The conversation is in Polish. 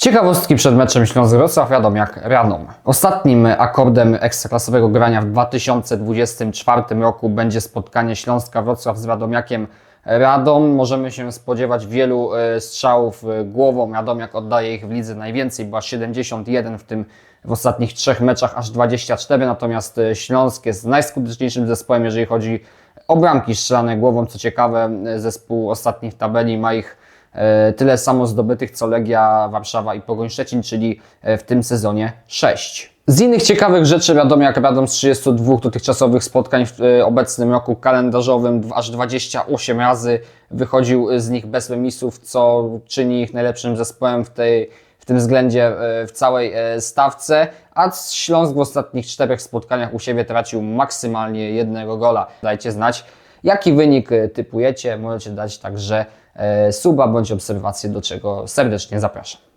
Ciekawostki przed meczem Śląsk-Wrocław, wiadomo jak Radom. Ostatnim akordem ekstraklasowego grania w 2024 roku będzie spotkanie Śląska-Wrocław z Radomiakiem Radom. Możemy się spodziewać wielu e, strzałów e, głową. Radomiak oddaje ich w lidze najwięcej, była 71 w tym w ostatnich trzech meczach aż 24, natomiast e, Śląsk jest najskuteczniejszym zespołem, jeżeli chodzi o bramki strzelane głową. Co ciekawe, zespół ostatnich tabeli ma ich tyle samo zdobytych co Legia Warszawa i Pogoń Szczecin, czyli e, w tym sezonie 6. Z innych ciekawych rzeczy wiadomo, jak Radom z 32 dotychczasowych spotkań w e, obecnym roku kalendarzowym aż 28 razy wychodził z nich bez remisów, co czyni ich najlepszym zespołem w tej w tym względzie e, w całej e, stawce, a Śląsk w ostatnich czterech spotkaniach u siebie tracił maksymalnie jednego gola. Dajcie znać, jaki wynik e, typujecie. Możecie dać także e, suba bądź obserwację, do czego serdecznie zapraszam.